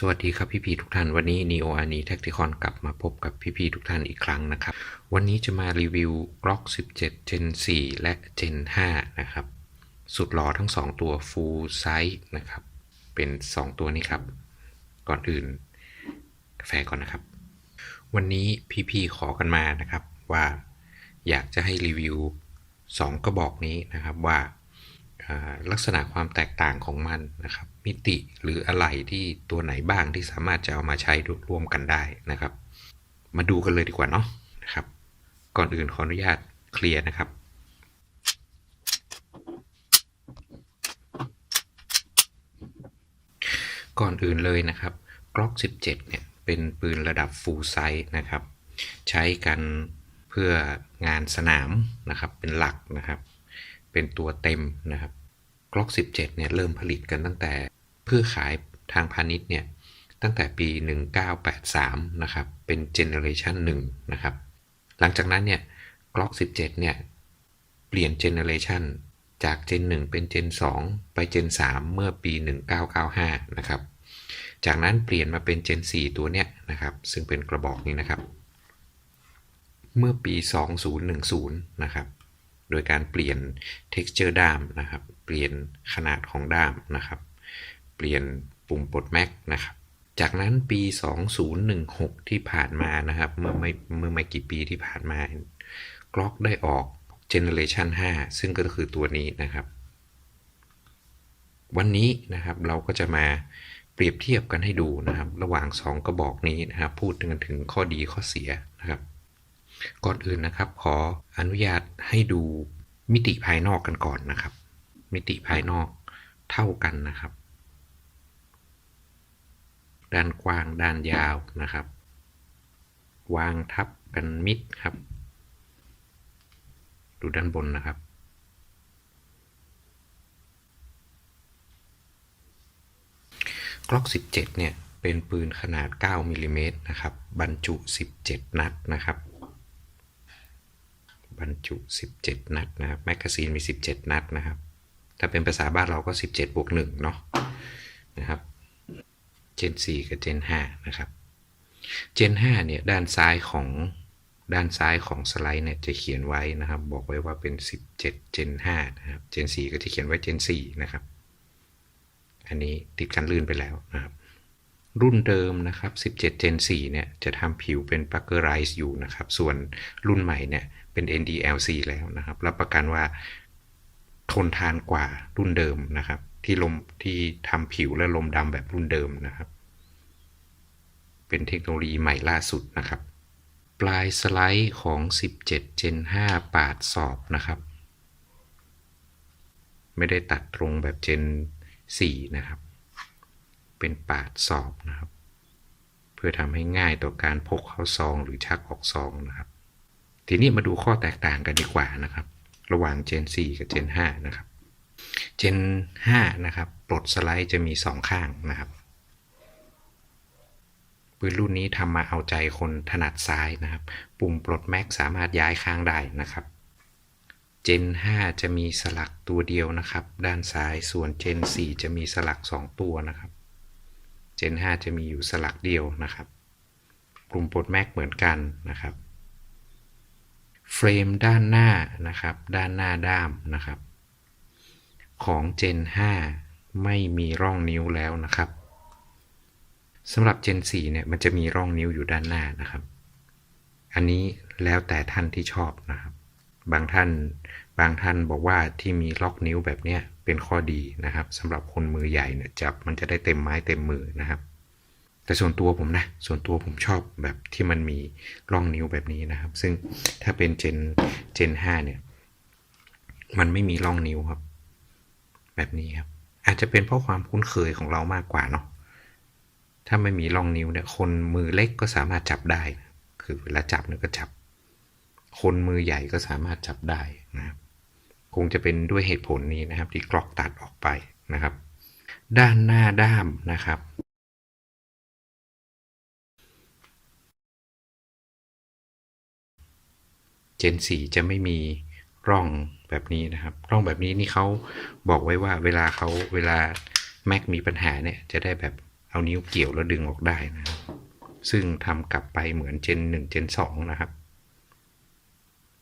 สวัสดีครับพี่ๆทุกท่าน วันนี้ Neo a n i Tacticon กลับมาพบกับพี่ๆทุกท่านอีกครั้งนะครับ วันนี้จะมารีวิว Glock 17 Gen 4 และ Gen 5 นะครับ สุดหล่อทั้ง 2 ตัว Full Size นะครับ เป็น 2 ตัวนี้ครับ ก่อนอื่น กาแฟก่อนนะครับ วันนี้พี่ๆขอกันมานะครับว่าอยากจะให้รีวิว 2 กระบอกนี้นะครับว่า ลักษณะความแตกต่างของมันนะครับ มิติหรืออะไรที่ตัวไหนบ้างที่สามารถจะเอามาใช้ร่วมกันได้นะครับ มาดูกันเลยดีกว่าเนาะนะครับ ก่อนอื่นขออนุญาตเคลียร์นะครับก่อนอื่นเลยนะครับ Glock 17 เนี่ย เป็นปืนระดับ Full Size นะครับ ใช้กันเพื่องานสนามนะครับ เป็นหลักนะครับ เป็นตัวเต็มนะครับ Glock 17 เนี่ยเริ่มผลิตกันตั้งแต่เพื่อขายทางพาณิชย์เนี่ยตั้งแต่ปี 1983 นะครับ เป็นเจเนอเรชัน1นะครับ หลังจากนั้นเนี่ย Glock 17 เนี่ยเปลี่ยนเจเนอเรชันจาก Gen 1เป็น Gen 2ไป Gen 3เมื่อปี 1995 นะครับ จากนั้นเปลี่ยนมาเป็น Gen 4ตัวเนี้ยนะครับ ซึ่งเป็นกระบอกนี้นะครับ เมื่อปี 2010 นะครับ โดยการเปลี่ยน texture ด้ามนะครับ เปลี่ยนขนาดของด้ามนะครับ เปลี่ยนปุ่มปลดแม็กนะครับ จากนั้นปี 2016 ที่ผ่านมานะครับ เมื่อไม่เมื่อไม่กี่ปีที่ผ่านมากล็อกได้ออก Generation 5 ซึ่งก็คือตัวนี้นะครับ วันนี้นะครับเราก็จะมาเปรียบเทียบกันให้ดูนะครับ ระหว่าง 2 กระบอกนี้นะครับ พูดกันถึงข้อดีข้อเสียนะครับ ก่อนอื่นนะครับ ขออนุญาตให้ดูมิติภายนอกกันก่อนนะครับ มิติภายนอกเท่ากันนะครับ ด้านกว้างด้านยาวนะครับ วางทับกันมิดครับ ดูด้านบนนะครับ กล็อก 17 เนี่ยเป็นปืนขนาด 9มิลลิเมตรนะครับ บรรจุ 17 นัดนะครับ บรรจุ 17 นัดนะครับแมกกาซีนมี 17 นัดนะครับ ถ้าเป็นภาษาบ้านเราก็ 17บวก1เนาะนะครับเจน4กับเจน5นะครับเจน5เนี่ยด้านซ้ายของด้านซ้ายของสไลด์เนี่ยจะเขียนไว้นะครับ บอกไว้ว่าเป็น 17เจน5นะครับเจน4ก็จะเขียนไว้เจน4นะครับ อันนี้ติดกันลื่นไปแล้วนะครับ รุ่นเดิมนะครับ 17 Gen 4เนี่ยจะทำผิวเป็น Parkerize อยู่นะครับ ส่วนรุ่นใหม่เนี่ย เป็น NDLC แล้วนะครับ รับประกันว่าทนทานกว่ารุ่นเดิมนะครับ ที่ลมที่ทำผิวและลมดำแบบรุ่นเดิมนะครับ เป็นเทคโนโลยีใหม่ล่าสุดนะครับ ปลายสไลด์ของ 17 Gen 5 ปาดสอบนะครับ ไม่ได้ตัดตรงแบบ Gen 4 นะครับ เป็นปาดสอบนะครับ เพื่อทำให้ง่ายต่อการพกเข้าซองหรือชักออกซองนะครับ ทีนี้มาดูข้อแตกต่างกันดีกว่านะครับ ระหว่าง Gen 4 กับ Gen 5 นะครับ Gen 5 นะครับปลดสไลด์จะมี 2 ข้างนะครับปืนรุ่นนี้ทำมาเอาใจคนถนัดซ้ายนะครับ ปุ่มปลดแม็กสามารถย้ายข้างได้นะครับ Gen 5 จะมีสลักตัวเดียวนะครับ ด้านซ้ายส่วน Gen 4 จะมีสลัก 2 ตัวนะครับ Gen 5 จะมีอยู่สลักเดียวนะครับ ปุ่มปลดแม็กเหมือนกันนะครับ เฟรมด้านหน้านะครับ ด้านหน้าด้ามนะครับ ของ Gen 5 ไม่มีร่องนิ้วแล้วนะครับสำหรับ Gen 4เนี่ยมันจะมีร่องนิ้วอยู่ด้านหน้านะครับ อันนี้แล้วแต่ท่านที่ชอบนะครับ บางท่านบางท่านบอกว่าที่มีล็อกนิ้วแบบเนี้ยเป็นข้อดีนะครับสำหรับคนมือใหญ่เนี่ยจับมันจะได้เต็มไม้เต็มมือนะครับ แต่ส่วนตัวผมนะ ส่วนตัวผมชอบแบบที่มันมีร่องนิ้วแบบนี้นะครับ ซึ่งถ้าเป็น Gen Gen 5เนี่ย มันไม่มีร่องนิ้วครับ แบบนี้ครับ อาจจะเป็นเพราะความคุ้นเคยของเรามากกว่าเนาะถ้าไม่มีร่องนิ้วเนี่ย คนมือเล็กก็สามารถจับได้ คือเวลาจับเนี่ยก็จับ คนมือใหญ่ก็สามารถจับได้นะครับ คงจะเป็นด้วยเหตุผลนี้นะครับ ที่กรอกตัดออกไปนะครับ ด้านหน้าด้ามนะครับ เจน 4 จะไม่มีร่องแบบนี้นะครับ ร่องแบบนี้นี่เขาบอกไว้ว่าเวลาเขาเวลา Mac มีปัญหาเนี่ย จะได้แบบเอานิ้วเกี่ยวแล้วดึงออกได้นะครับ ซึ่งทำกลับไปเหมือนเจน1เจน2นะครับ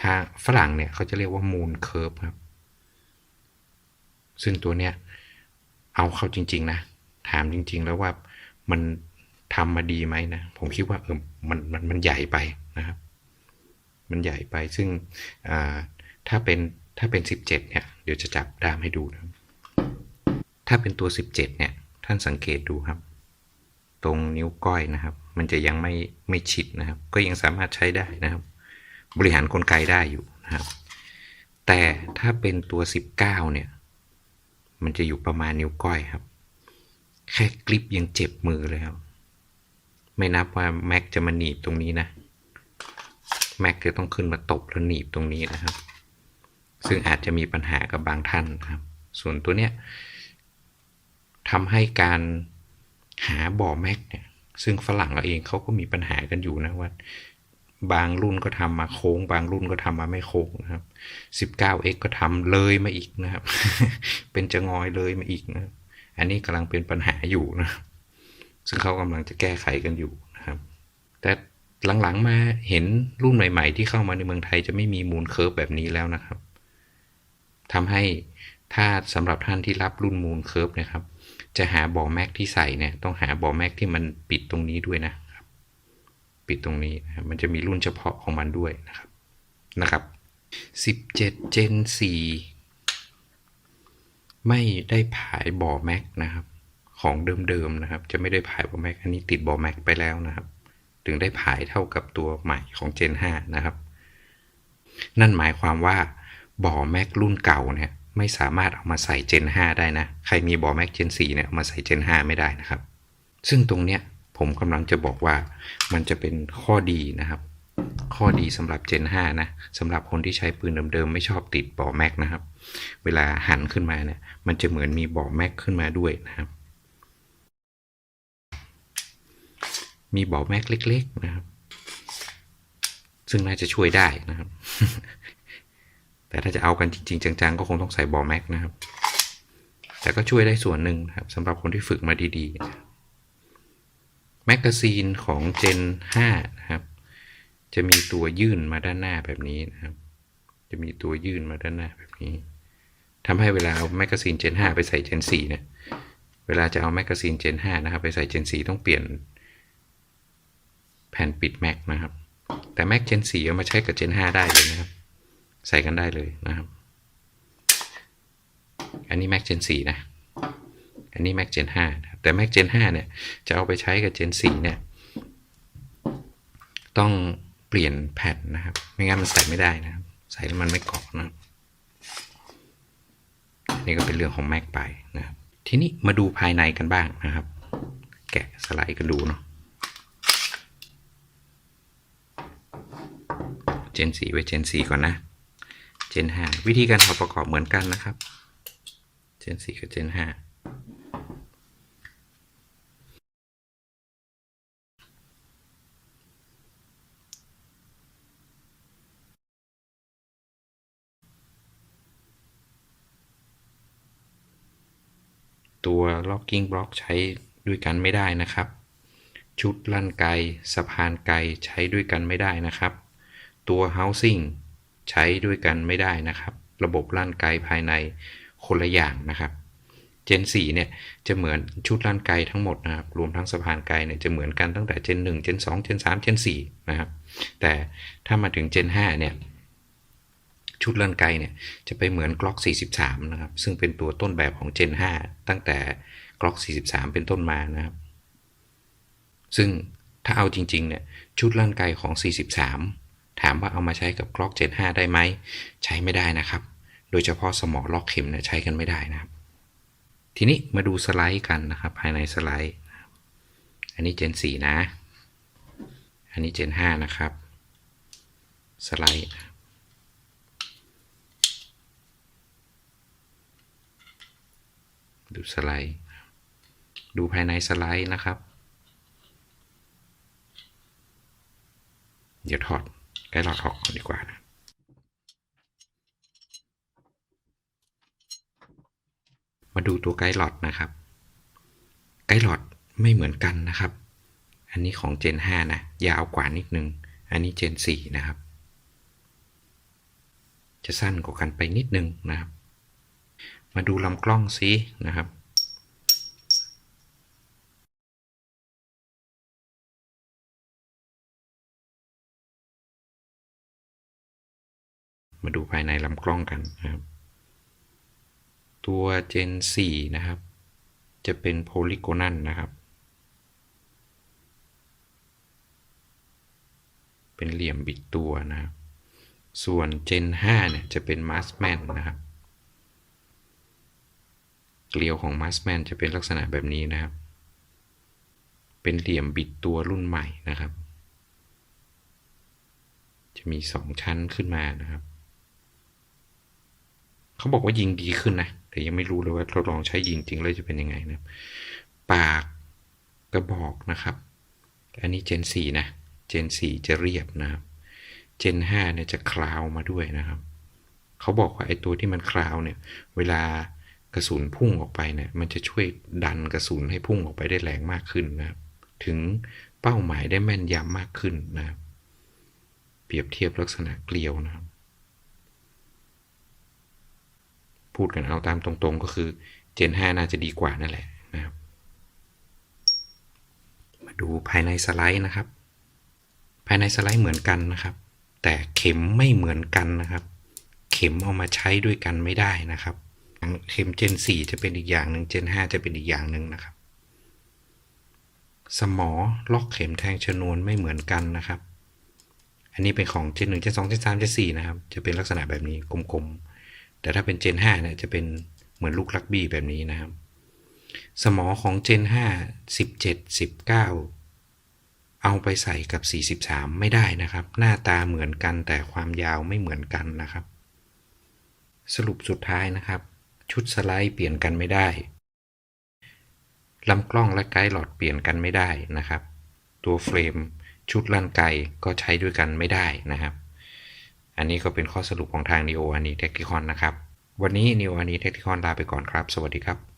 ถ้าฝรั่งเนี่ยเขาจะเรียกว่า moon curve ครับ ซึ่งตัวเนี้ยเอาเข้าจริง ๆ นะ ถามจริง ๆ แล้วว่ามันทำมาดีไหมนะ ผมคิดว่าเออมันมันมันใหญ่ไปนะครับ มันใหญ่ไป ซึ่งถ้าเป็นถ้าเป็น 17เนี่ยเดี๋ยวจะจับดามให้ดูนะถ้าเป็นตัว 17เนี่ยท่านสังเกตดูครับ ตรงนิ้วก้อยนะครับ มันจะยังไม่ไม่ชิดนะครับ ก็ยังสามารถใช้ได้นะครับ บริหารกลไกได้อยู่นะครับ แต่ถ้าเป็นตัว 19เนี่ยมันจะอยู่ประมาณนิ้วก้อยครับ แค่กริปยังเจ็บมือเลยครับ ไม่นับว่าแม็กจะมาหนีบตรงนี้นะ แม็กจะต้องขึ้นมาตบแล้วหนีบตรงนี้นะครับ ซึ่งอาจจะมีปัญหากับบางท่านนะครับ ส่วนตัวเนี้ยทำให้การหาบ่อแม็กเนี่ยซึ่งฝรั่งเราเองเขาก็มีปัญหากันอยู่นะว่าบางรุ่นก็ทำมาโค้ง บางรุ่นก็ทำมาไม่โค้งนะครับ 19x ก็ทำเลยมาอีกนะครับ เป็นจะงอยเลยมาอีกนะอันนี้กำลังเป็นปัญหาอยู่นะ ซึ่งเขากำลังจะแก้ไขกันอยู่นะครับ แต่ หลังๆมาเห็นรุ่นใหม่ๆ ที่เข้ามาในเมืองไทยจะไม่มีมูลเคิร์ฟแบบนี้แล้วนะครับทำให้ถ้าสำหรับท่านที่รับรุ่นมูลเคิร์ฟนะครับ จะหาบ่อแม็กที่ใส่เนี่ยต้องหาบ่อแม็กที่มันปิดตรงนี้ด้วยนะครับ ปิดตรงนี้นะมันจะมีรุ่นเฉพาะของมันด้วยนะครับนะครับ17 Gen 4ไม่ได้ผายบ่อแม็กนะครับ ของเดิมๆนะครับ จะไม่ได้ผายบ่อแม็กอันนี้ติดบ่อแม็กไปแล้วนะครับ ถึงได้ผายเท่ากับตัวใหม่ของ Gen 5 นะครับ นั่นหมายความว่าบ่อแม็กรุ่นเก่าเนี่ยไม่สามารถเอามาใส่ Gen 5 ได้นะ ใครมีบ่อแม็ก Gen 4เนี่ยามาใส่ Gen 5 ไม่ได้นะครับ ซึ่งตรงเนี้ยผมกำลังจะบอกว่ามันจะเป็นข้อดีนะครับ ข้อดีสำหรับ Gen 5 นะสำหรับคนที่ใช้ปืนเดิมๆ ไม่ชอบติดบ่อแม็กนะครับ เวลาหันขึ้นมาเนี่ยมันจะเหมือนมีบ่อแม็กขึ้นมาด้วยนะครับ มีบ่อแม็กเล็ก ๆ นะครับ ซึ่งน่าจะช่วยได้นะครับ แต่ถ้าจะเอากันจริง ๆ จัง ๆ ก็คงต้องใส่บอแม็กนะครับ แต่ก็ช่วยได้ส่วนหนึ่งครับสำหรับคนที่ฝึกมาดีๆแมกกาซีนของ Gen 5 นะครับ จะมีตัวยื่นมาด้านหน้าแบบนี้นะครับ จะมีตัวยื่นมาด้านหน้าแบบนี้ทำให้เวลาเอาแมกกาซีน Gen 5 ไปใส่ Gen 4เนี่ยเวลาจะเอาแมกกาซีน Gen 5 นะครับ ไปใส่ Gen 4 ต้องเปลี่ยน แผ่นปิดแม็กนะครับ แต่แม็ก Gen 4เอามาใช้กับ Gen 5ได้เลยนะครับ ใส่กันได้เลยนะครับ อันนี้ Mac Gen 4นะ อันนี้ Mac Gen 5นะครับแต่ Mac Gen 5เนี่ยจะเอาไปใช้กับ Gen 4เนี่ยต้องเปลี่ยนแผ่นนะครับ ไม่งั้นมันใส่ไม่ได้นะครับ ใส่แล้วมันไม่เกาะนะครับนี่ก็เป็นเรื่องของ Mac ไปนะครับ ทีนี้มาดูภายในกันบ้างนะครับ แกะสไลด์กันดูเนาะ Gen 4 ไว้ Gen 4 ก่อนนะ Gen 5 วิธีการถอดประกอบเหมือนกันนะครับ Gen 4 กับ Gen 5ตัว locking block ใช้ด้วยกันไม่ได้นะครับ ชุดลั่นไกสะพานไกใช้ด้วยกันไม่ได้นะครับ ตัว housing ใช้ด้วยกันไม่ได้นะครับ ระบบลั่นไกภายในคนละอย่างนะครับ Gen 4เนี่ยจะเหมือนชุดลั่นไกทั้งหมดนะครับ รวมทั้งสะพานไกเนี่ยจะเหมือนกันตั้งแต่ Gen 1 Gen 2 Gen 3 Gen 4นะครับ แต่ถ้ามาถึง Gen 5เนี่ยชุดลั่นไกเนี่ยจะไปเหมือน Glock 43 นะครับ ซึ่งเป็นตัวต้นแบบของ Gen 5 ตั้งแต่ Glock 43 เป็นต้นมานะครับ ซึ่งถ้าเอาจริงๆเนี่ยชุดลั่นไกของ 43 ถามว่าเอามาใช้กับ Glock Gen 5ได้ไหม ใช้ไม่ได้นะครับ โดยเฉพาะสมอล็อกเข็มเนี่ยใช้กันไม่ได้นะครับ ทีนี้มาดูสไลด์กันนะครับ ภายในสไลด์ อันนี้ Gen 4นะ อันนี้ Gen 5นะครับ สไลด์ดูสไลด์ ดูภายในสไลด์นะครับ เดี๋ยวถอด ไกด์หลอดออกก่อนดีกว่านะมาดูตัวไกด์หลอดนะครับ ไกด์หลอดไม่เหมือนกันนะครับ อันนี้ของ Gen 5นะ ยาวกว่านิดนึง อันนี้ Gen 4 นะครับ จะสั้นกว่ากันไปนิดนึงนะครับ มาดูลำกล้องซินะครับ มาดูภายในลำกล้องกันนะครับ ตัว Gen 4 นะครับ จะเป็นโพลิโกนัลนะครับ เป็นเหลี่ยมบิดตัวนะครับ ส่วน Gen 5 เนี่ยจะเป็นมาสแมนนะครับ เกลียวของมาสแมนจะเป็นลักษณะแบบนี้นะครับ เป็นเหลี่ยมบิดตัวรุ่นใหม่นะครับ จะมีสองชั้นขึ้นมานะครับ เขาบอกว่ายิงดีขึ้นนะ แต่ยังไม่รู้เลยว่าทดลองใช้ยิงจริงแล้วจะเป็นยังไงนะ ปากกระบอกนะครับ อันนี้ Gen 4นะ Gen 4จะเรียบนะครับ Gen 5เนี่ยจะคลาวมาด้วยนะครับ เขาบอกว่าไอ้ตัวที่มันคลาวเนี่ย เวลากระสุนพุ่งออกไปเนี่ย มันจะช่วยดันกระสุนให้พุ่งออกไปได้แรงมากขึ้นนะครับ ถึงเป้าหมายได้แม่นยำมากขึ้นนะครับ เปรียบเทียบลักษณะเกลียวนะครับ พูดกันเอาตามตรงๆ ก็คือ Gen 5 น่าจะดีกว่านั่นแหละนะครับ มาดูภายในสไลด์นะครับ ภายในสไลด์เหมือนกันนะครับ แต่เข็มไม่เหมือนกันนะครับ เข็มเอามาใช้ด้วยกันไม่ได้นะครับ เข็ม Gen 4 จะเป็นอีกอย่างหนึ่ง Gen 5 จะเป็นอีกอย่างหนึ่งนะครับ สมอล็อกเข็มแทงชนวนไม่เหมือนกันนะครับ อันนี้เป็นของ Gen 1 Gen 2 Gen 3 Gen 4นะครับ จะเป็นลักษณะแบบนี้กลมๆ แต่ถ้าเป็น Gen 5เนี่ยจะเป็นเหมือนลูกลักบี้แบบนี้นะครับ สมอของ Gen 5 17 19 เอาไปใส่กับ 43 ไม่ได้นะครับ หน้าตาเหมือนกันแต่ความยาวไม่เหมือนกันนะครับ สรุปสุดท้ายนะครับ ชุดสไลด์เปลี่ยนกันไม่ได้ลำกล้องและไกด์หลอดเปลี่ยนกันไม่ได้นะครับ ตัวเฟรมชุดลั่นไกก็ใช้ด้วยกันไม่ได้นะครับ อันนี้ก็เป็นข้อสรุปของทาง Neo a n i t e c h n i c o n นะครับ วันนี้ Neo a n i t e c h n i c o n ลาไปก่อนครับ สวัสดีครับ